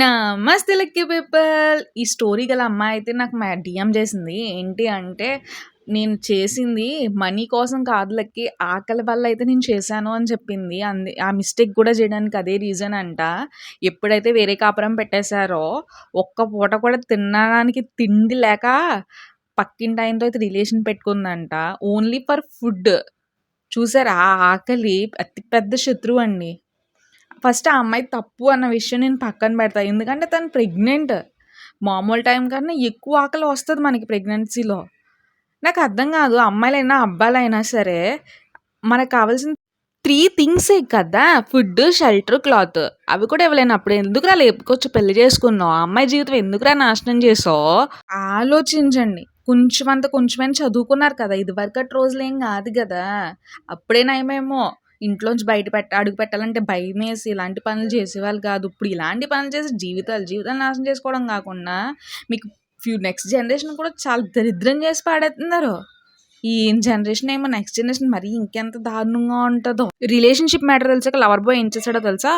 నమస్తే lucky people. ఈ story గల అమ్మాయి అయితే నాకు మ డిఎం చేసింది. ఏంటి అంటే, నేను చేసింది మనీ కోసం కాదు లక్కి ఆకలి వల్ల అయితే నేను చేశాను అని చెప్పింది. అంది ఆ మిస్టేక్ కూడా చేయడానికి అదే రీజన్ అంట. ఎప్పుడైతే వేరే కాపురం పెట్టేశారో ఒక్క పూట కూడా తినడానికి తిండి లేక పక్కింటాయంతో అయితే రిలేషన్ పెట్టుకుందంట. Only for food. చూసారా ఆ ఆకలి అతి పెద్ద శత్రువండి. ఫస్ట్ ఆ అమ్మాయి తప్పు అన్న విషయం నేను పక్కన పెడతా. ఎందుకంటే తను ప్రెగ్నెంట్. మామూలు టైం కన్నా ఎక్కువ ఆకలి వస్తుంది మనకి ప్రెగ్నెన్సీలో. నాకు అర్థం కాదు అమ్మాయిలైనా, అబ్బాయిలైనా సరే మనకు కావాల్సిన త్రీ థింగ్సే కదా! Food, shelter, cloth. అవి కూడా ఇవ్వలేనప్పుడు ఎందుకురా లేపుకొచ్చి పెళ్ళి చేసుకున్నావు? ఆ అమ్మాయి జీవితం ఎందుకురా నాశనం చేసావు? ఆలోచించండి. కొంచెమంత కొంచెమైనా చదువుకున్నారు కదా! ఇదివరకటి రోజులేం కాదు కదా అప్పుడే నయమేమో. ఇంట్లోంచి బయట పెట్ట అడుగు పెట్టాలంటే భయమేసి ఇలాంటి పనులు చేసేవాళ్ళు కాదు. ఇప్పుడు ఇలాంటి పనులు చేసి జీవితాలు, జీవితాలు నాశనం చేసుకోవడం కాకుండా మీకు ఫ్యూ నెక్స్ట్ జనరేషన్ కూడా చాలా దరిద్రం చేసి పాడేస్తున్నారు. ఈ జనరేషన్ ఏమో నెక్స్ట్ జనరేషన్ మరీ ఇంకెంత దారుణంగా ఉంటుందో రిలేషన్‌షిప్ మ్యాటర్ తెలుసా లవర్ బాయ్ ఏం చేశాడో తెలుసా?